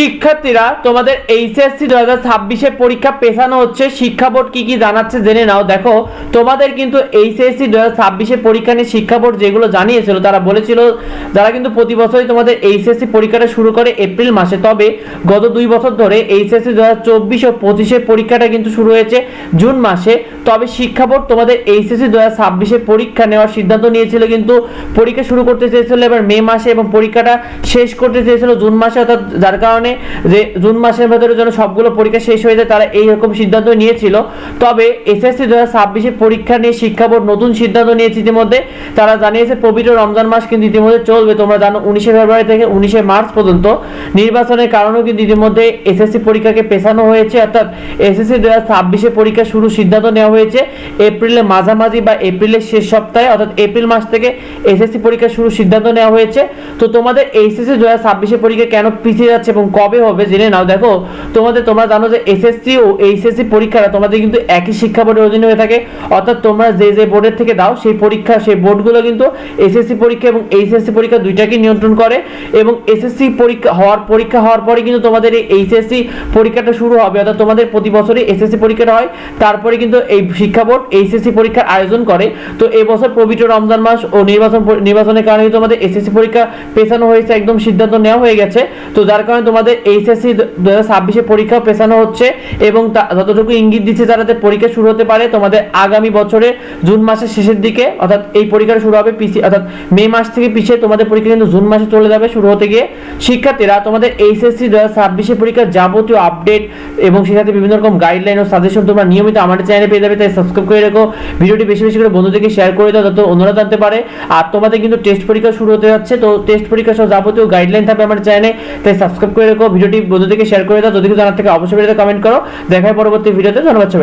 শিক্ষার্থীরা, তোমাদের এইচএসসি দু হাজার ছাব্বিশে পরীক্ষা পেছানো হচ্ছে। শিক্ষা বোর্ড কি কি জানাচ্ছে জেনে নাও। দেখো, তোমাদের কিন্তু এইচএসসি দু হাজার ছাব্বিশে পরীক্ষা নিয়ে শিক্ষা বোর্ড যেগুলো জানিয়েছিল, তারা বলেছিল যারা কিন্তু প্রতি বছরই তোমাদের এইচএসসি পরীক্ষাটা শুরু করে এপ্রিল মাসে। তবে গত দুই বছর ধরে এইচএসসি দু হাজার চব্বিশ ও পঁচিশের পরীক্ষাটা কিন্তু শুরু হয়েছে জুন মাসে। তবে শিক্ষা বোর্ড তোমাদের এইচএসসি দু হাজার ছাব্বিশে পরীক্ষা নেওয়ার সিদ্ধান্ত নিয়েছিল কিন্তু পরীক্ষা শুরু করতে চেয়েছিল এবার মে মাসে এবং পরীক্ষাটা শেষ করতে চেয়েছিল জুন মাসে, অর্থাৎ যার কারণে যে জুন মাসের ভেতরে যেন সবগুলো পরীক্ষা শেষ হয়ে যায়, তারা এইরকম সিদ্ধান্ত নিয়েছিল। তবে এসএসসি দু হাজার ছাব্বিশে পরীক্ষা নিয়ে শিক্ষা বোর্ড নতুন সিদ্ধান্ত নিয়েছে ইতিমধ্যে। তারা জানিয়েছে, পবিত্র রমজান মাস কিন্তু ইতিমধ্যে চলবে। তোমরা জানো, উনিশে ফেব্রুয়ারি থেকে উনিশে মার্চ পর্যন্ত নির্বাচনের কারণেও কিন্তু ইতিমধ্যে এসএসসি পরীক্ষাকে পেছানো হয়েছে। অর্থাৎ এসএসসি দু হাজার ছাব্বিশে পরীক্ষা শুরু সিদ্ধান্ত নেওয়া হয়েছে। এপ্রিলের মাঝামাঝি বা এপ্রিলের শেষ সপ্তাহে, অর্থাৎ এপ্রিল মাস থেকে এসএসসি পরীক্ষা শুরু সিদ্ধান্ত নেওয়া হয়েছে। তো তোমাদের এইচএসসি দু হাজার ছাব্বিশে পরীক্ষা কেন পিছিয়ে যাচ্ছে এবং কবে হবে জেনে নাও। দেখো, তোমাদের, তোমরা জানো যে এসএসসি ও এইচএসসি পরীক্ষাটা তোমাদের কিন্তু একই শিক্ষা বোর্ডের অধীনে হয়ে থাকে। অর্থাৎ তোমরা যে যে বোর্ডের থেকে দাও, সেই পরীক্ষা, সেই বোর্ডগুলো কিন্তু এসএসসি পরীক্ষা এবং এইচএসসি পরীক্ষা দুইটাকে নিয়ন্ত্রণ করে এবং এসএসসি পরীক্ষা হওয়ার পরীক্ষা হওয়ার পরে কিন্তু তোমাদের এই এইচএসসি পরীক্ষাটা শুরু হবে। অর্থাৎ তোমাদের প্রতি বছরই এসএসসি পরীক্ষাটা হয়। তারপরে কিন্তু এই শিক্ষা বোর্ড এইচএসসি পরীক্ষার আয়োজন করে। তো এবছর পবিত্র রমজান মাস ও নির্বাচন, নির্বাচনের কারণে তোমাদের এসএসসি পরীক্ষা পেছানো হয়েছে, একদম সিদ্ধান্ত নেওয়া হয়ে গেছে। তো যার কারণে তোমাদের এইচএসসি দু হাজার ছাব্বিশে পরীক্ষা পেছানো হচ্ছে এবং যতটুকু ইঙ্গিত দিচ্ছে যাতে পরীক্ষা শুরু হতে পারে তোমাদের আগামী বছরে জুন মাসের শেষের দিকে, অর্থাৎ এই পরীক্ষাটা শুরু হবে পিছিয়ে অর্থাৎ মে মাস থেকে পিছিয়ে তোমাদের পরীক্ষা কিন্তু জুন মাসে চলে যাবে শুরু হতে গিয়ে। শিক্ষার্থীরা, তোমাদের এইচএসসি দু হাজার ছাব্বিশে পরীক্ষার যাবতীয় আপডেট এবং সেখানে বিভিন্ন রকম গাইডলাইন ও সাজেশন তোমরা নিয়মিত আমাদের চ্যানেলে পেয়ে যাবে, তাই সাবস্ক্রাইব করে রেখো। ভিডিওটি বেশি বেশি করে বন্ধুদেরকে শেয়ার করে দাও, যাতে অন্যরা জানতে পারে। আর তোমাদের কিন্তু টেস্ট পরীক্ষা শুরু হতে যাচ্ছে, তো টেস্ট পরীক্ষা সহ যাবতীয় গাইডলাইন থাকবে আমার চ্যানেলে তাই সাবস্ক্রাইব করে রেখো ভিডিওটি বন্ধুদেরকে শেয়ার করে দাও। যদি জানার থেকে, অবশ্যই ভিডিওতে কমেন্ট করো। দেখায় পরবর্তী ভিডিওতে। ধন্যবাদ।